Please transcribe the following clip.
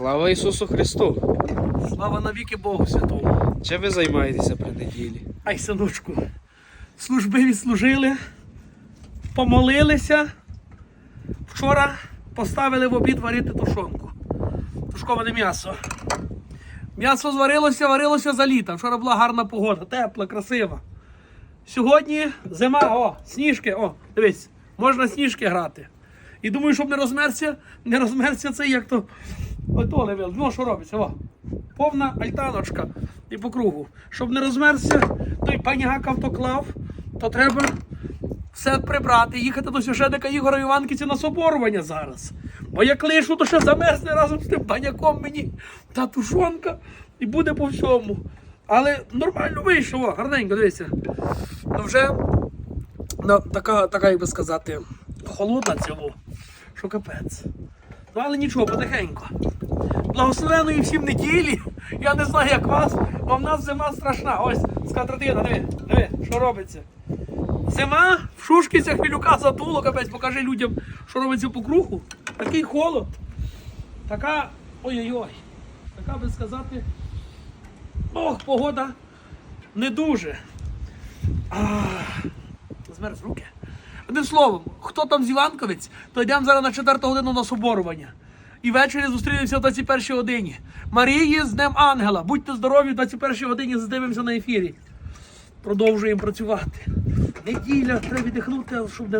Слава Ісусу Христу! Слава навіки Богу Святому. Чим ви займаєтеся при неділі? Ай, синочку, служби відслужили, помолилися. Вчора поставили в обід варити тушонку. Тушковане м'ясо. М'ясо зварилося, варилося за літа. Вчора була гарна погода, тепла, красива. Сьогодні зима, о, сніжки, о, дивись, можна сніжки грати. І думаю, щоб не розмерся, не розмерся це як то. Ото не вил. Ну, що робиться? О. Повна альтаночка і по кругу. Щоб не розмерся, той паняк автоклав, то треба все прибрати, їхати до священника Ігора Іванківця на соборування зараз. Бо як лишу, то ще замерзне разом з тим паняком мені та тушонка і буде по всьому. Але нормально вийшло, гарненько, дивися. Ну вже ну, така, така, як би сказати, холодна цього, що капець. Ну, але нічого, потихенько. Благословеної всім неділі. Я не знаю, як вас, бо в нас зима страшна. Ось скатертина, диви, диви, що робиться. Зима в Шушківцях Філюка задуло, капець, покажи людям, що робиться по кругу. Такий холод. Така. Ой-ой-ой. Така би сказати. Ох, погода не дуже. Ах, змерз руки. Одним словом, хто там з Іванковець, то йдемо зараз на 4 годину на соборування. І ввечері зустрінемося о 21 годині. Марії з Днем Ангела. Будьте здорові, в 21 годині здивимося на ефірі. Продовжуємо працювати. Неділя, треба віддихнути, щоб не